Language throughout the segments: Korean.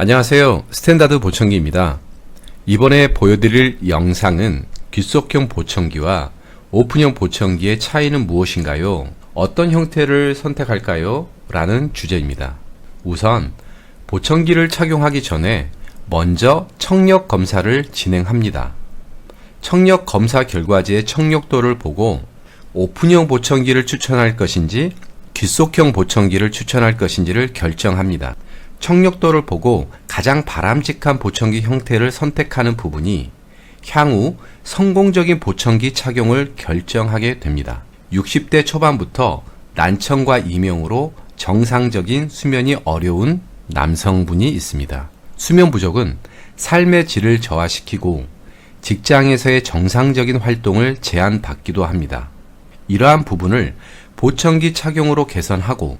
안녕하세요. 스탠다드 보청기입니다. 이번에 보여드릴 영상은 귓속형 보청기와 오픈형 보청기의 차이는 무엇인가요? 어떤 형태를 선택할까요? 라는 주제입니다. 우선 보청기를 착용하기 전에 먼저 청력 검사를 진행합니다. 청력 검사 결과지의 청력도를 보고 오픈형 보청기를 추천할 것인지 귓속형 보청기를 추천할 것인지를 결정합니다. 청력도를 보고 가장 바람직한 보청기 형태를 선택하는 부분이 향후 성공적인 보청기 착용을 결정하게 됩니다. 60대 초반부터 난청과 이명으로 정상적인 수면이 어려운 남성분이 있습니다. 수면 부족은 삶의 질을 저하시키고 직장에서의 정상적인 활동을 제한받기도 합니다. 이러한 부분을 보청기 착용으로 개선하고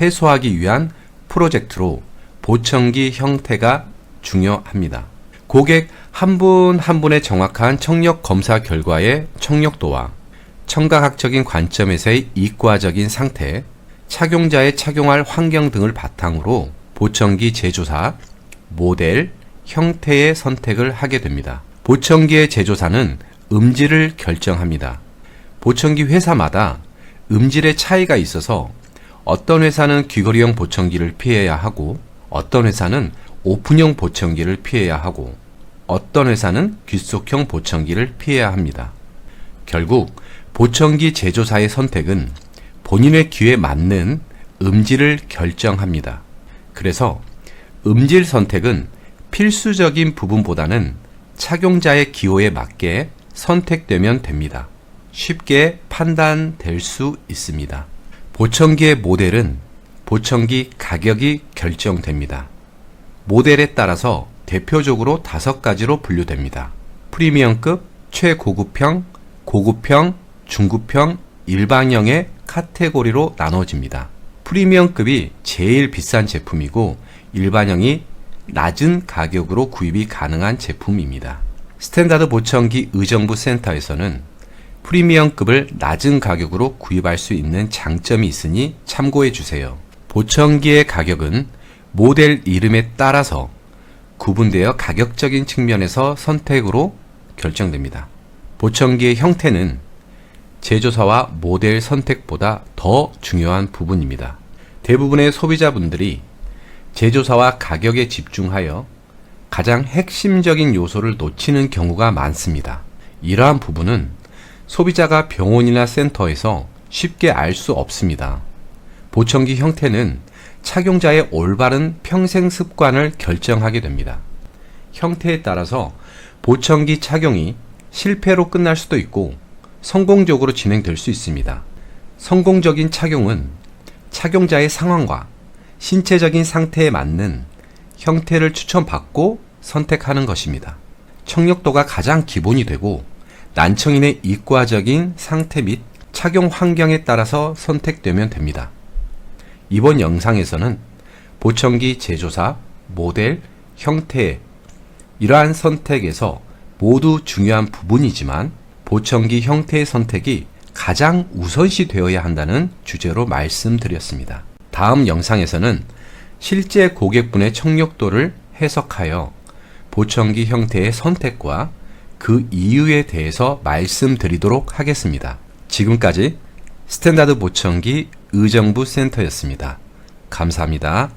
해소하기 위한 프로젝트로 보청기 형태가 중요합니다. 고객 한분한 분의 정확한 청력 검사 결과의 청력도와 청각학적인 관점에서의 이과적인 상태, 착용자의 착용할 환경 등을 바탕으로 보청기 제조사, 모델, 형태의 선택을 하게 됩니다. 보청기의 제조사는 음질을 결정합니다. 보청기 회사마다 음질의 차이가 있어서 어떤 회사는 귀걸이형 보청기를 피해야 하고 어떤 회사는 오픈형 보청기를 피해야 하고 어떤 회사는 귓속형 보청기를 피해야 합니다. 결국 보청기 제조사의 선택은 본인의 귀에 맞는 음질을 결정합니다. 그래서 음질 선택은 필수적인 부분보다는 착용자의 기호에 맞게 선택되면 됩니다. 쉽게 판단될 수 있습니다. 보청기의 모델은 보청기 가격이 결정됩니다. 모델에 따라서 대표적으로 다섯 가지로 분류됩니다. 프리미엄급, 최고급형, 고급형, 중급형, 일반형의 카테고리로 나눠집니다. 프리미엄급이 제일 비싼 제품이고 일반형이 낮은 가격으로 구입이 가능한 제품입니다. 스탠다드 보청기 의정부 센터에서는 프리미엄급을 낮은 가격으로 구입할 수 있는 장점이 있으니 참고해 주세요. 보청기의 가격은 모델 이름에 따라서 구분되어 가격적인 측면에서 선택으로 결정됩니다. 보청기의 형태는 제조사와 모델 선택보다 더 중요한 부분입니다. 대부분의 소비자분들이 제조사와 가격에 집중하여 가장 핵심적인 요소를 놓치는 경우가 많습니다. 이러한 부분은 소비자가 병원이나 센터에서 쉽게 알 수 없습니다. 보청기 형태는 착용자의 올바른 평생 습관을 결정하게 됩니다. 형태에 따라서 보청기 착용이 실패로 끝날 수도 있고 성공적으로 진행될 수 있습니다. 성공적인 착용은 착용자의 상황과 신체적인 상태에 맞는 형태를 추천받고 선택하는 것입니다. 청력도가 가장 기본이 되고 난청인의 이과적인 상태 및 착용 환경에 따라서 선택되면 됩니다. 이번 영상에서는 보청기 제조사, 모델, 형태 이러한 선택에서 모두 중요한 부분이지만 보청기 형태의 선택이 가장 우선시 되어야 한다는 주제로 말씀드렸습니다. 다음 영상에서는 실제 고객분의 청력도를 해석하여 보청기 형태의 선택과 그 이유에 대해서 말씀드리도록 하겠습니다. 지금까지 스탠다드 보청기 의정부 센터였습니다. 감사합니다.